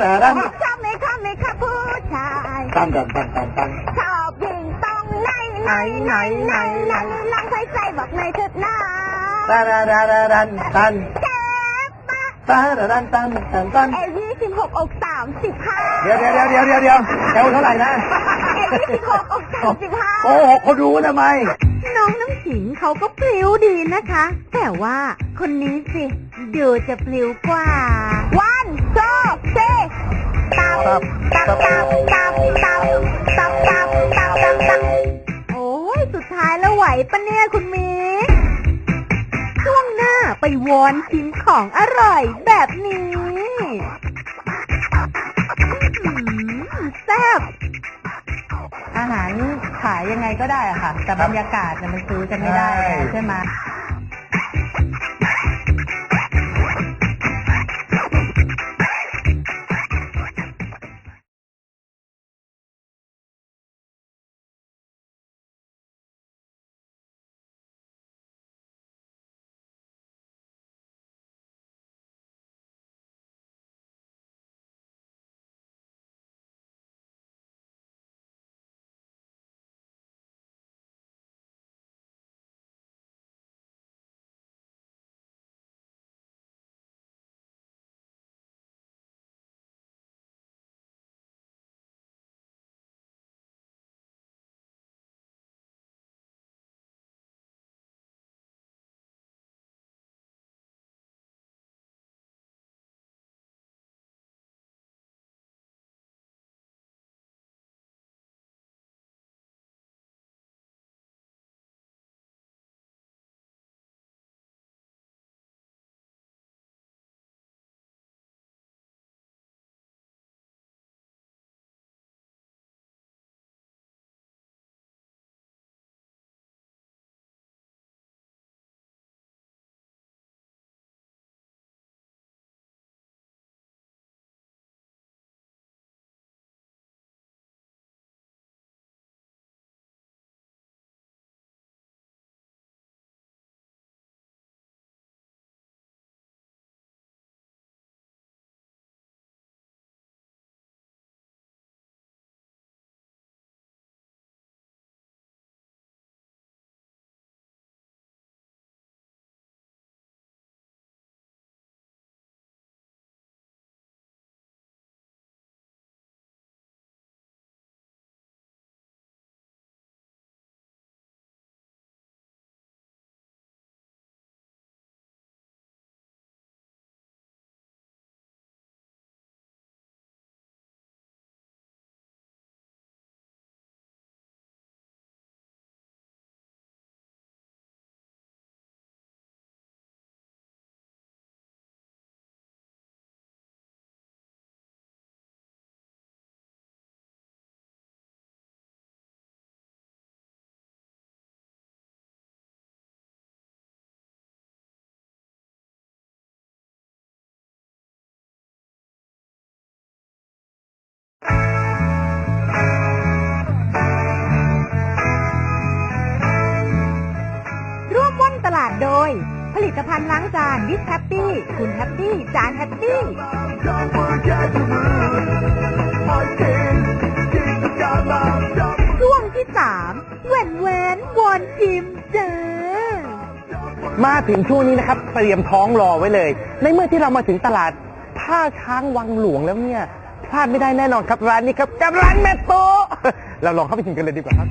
แต่ด้านชอบไหมคะไหมคะผู้ชายตั้งกันตั้งตั้งตั้งชอบยิงตรงไหนไหนไหนไหนไหนลองใช้ใจบอกในอยเถิดหน้าตาดาดาดาดันตันเจ็บปะตาดาดันตันตันตันเอยี่สิบหกอกสามสิบห้าเดี๋ยวเดี๋ยวเดี๋ยวเดี๋ยวเดี๋ยวเอวเท่าไหร่นะเอยี่สิบหกอกสามสิบห้าโอ้โหเขาดูทำไมน้องน้ำขิงเขาก็พลิ้วดีนะคะ แต่ว่าคนนี้สิดูจะพลิ้วกว่าวันโซเซ ตับตับตับตับตับตับตับตับตับตับโอ้ยสุดท้ายแล้วไหวปะเนี่ยคุณมิกช่วงหน้าไปวอนชิมของอร่อยแบบนี้แซ่บอาหารขายยังไงก็ได้อะค่ะ แต่บรรยากาศเนี่ยมันซื้อกันไม่ได้ใช่ไหม โดย ผลิตภัณฑ์ล้างจานดิสแฮปปี้คุณแฮปปี้จานแฮปปี้ ช่วงที่สามแหวนแหวนวอนชิมเจอ มาถึงช่วงนี้นะครับ เตรียมท้องรอไว้เลย ในเมื่อที่เรามาถึงตลาดท่าช้างวังหลวงแล้วเนี่ย พลาดไม่ได้แน่นอนครับร้านนี้ครับกับร้านแม่โต เราลองเข้าไปชิมกันเลยดีกว่าครับ